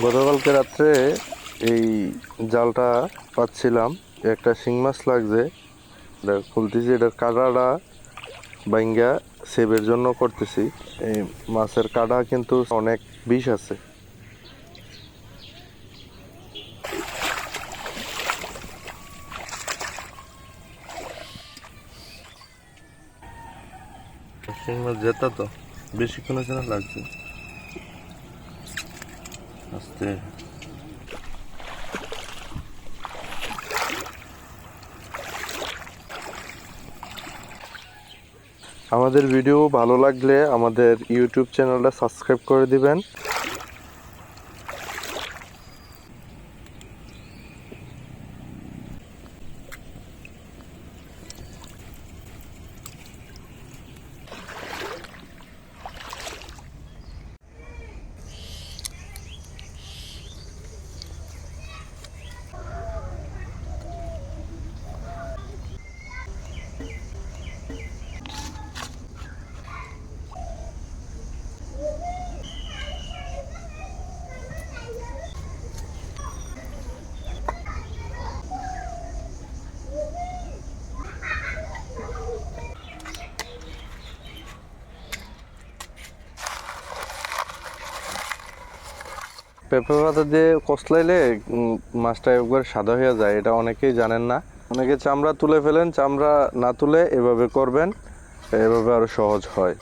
গতকালকে রাত্রে এই জালটা পাচ্ছিলাম। একটা শিং মাছ লাগছে। এটা খুলতেছি এটার কাঁটাটা বাইঙ্গা সেবের জন্য করতেছি। এই মাছের কাঁটা কিন্তু অনেক বিষ আছে। শিং মাছ যেতা তো বেশিক্ষণের জন্য লাগছে। আমাদের ভিডিও ভালো লাগলে আমাদের ইউটিউব চ্যানেলটা সাবস্ক্রাইব করে দিবেন। পেঁপে পাতা দিয়ে কষলাইলে মাছটা একবার সাদা হয়ে যায়, এটা অনেকেই জানেন না। অনেকে চামড়া তুলে ফেলেন, চামড়া না তুলে এভাবে করবেন, এভাবে আরও সহজ হয়।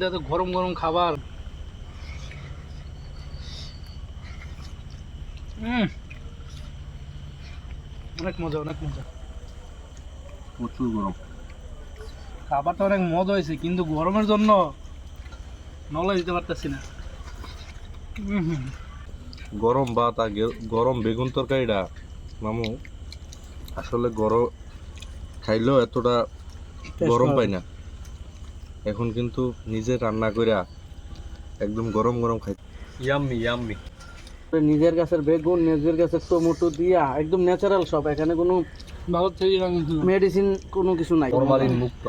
এত গরম গরম খাবার। অনেক মজা অনেক মজা। প্রচুর গরম। খাবারটা অনেক মজা হয়েছে কিন্তু গরমের জন্য নলা দিতে পারতেছি না। গরম ভাত আর গরম বেগুন তরকারিটা মামু আসলে গরম খাইলেও এতটা গরম পাই না। এখন কিন্তু নিজে রান্না কইরা একদম গরম গরম খাই। ইয়াম্মি ইয়াম্মি নিজের গাছের বেগুন নিজের গাছের টমেটো দিয়া একদম ন্যাচারাল সব এখানে কোনো ভালো থেকে মেডিসিন কোনো কিছু নাই। ফরমালিন মুক্ত।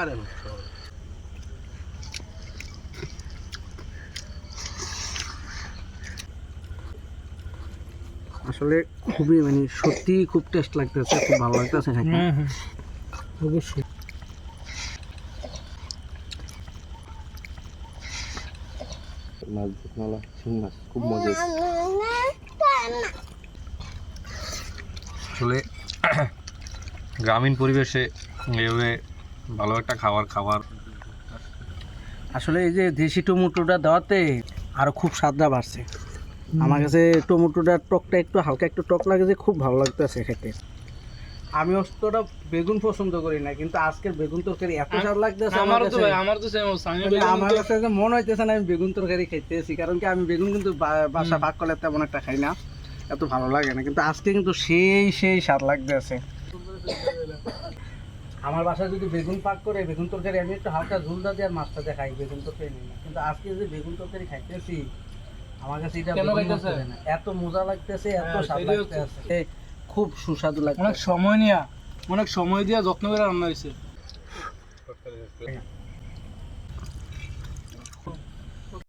আরে আসলে খুবই মানে সত্যি খুব টেস্ট লাগতেছে খুব ভালো লাগতেছে অবশ্যই। মাছ নালা শিং মাছ খুব মজা আসলে গ্রামীণ পরিবেশে এভাবে ভালো একটা খাবার খাবার। আসলে এই যে দেশি টমেটোটা দেওয়াতে আরও খুব স্বাদটা বাড়ছে। আমার কাছে টমেটোটার টকটা একটু হালকা একটু টক লাগে যে খুব ভালো লাগতেছে খেতে। আমি অতটা বেগুন পছন্দ করি না কিন্তু আজকের বেগুন তরকারি এত স্বাদ লাগতেছে আমার তো ভাই আমার তো সেম আমি মানে আমার কাছে যে মনে হইতেছে না আমি বেগুন তরকারি খাইতেছি কারণ কি আমি বেগুন কিন্তু বাসা ভাগ করলে তেমন একটা খাই না এত ভালো লাগে না কিন্তু আজকে কিন্তু সেই সেই স্বাদ লাগতেছে। আমার বাসায় যদি বেগুন পাক করে বেগুন তরকারি আমি একটু হালকা ঝুলটা দিয়ে আর মাছটা দিয়ে খাই বেগুন তরকারি নিই না। কিন্তু আজকে যদি বেগুন তরকারি খাইতেছি আমার কাছে এটা। এত মজা লাগতেছে এত হ্যাঁ, স্বাদ লাগতেছে। খুব সুস্বাদু লাগছে অনেক সময় নিয়ে অনেক সময় দিয়ে যত্ন করে রান্না হয়েছে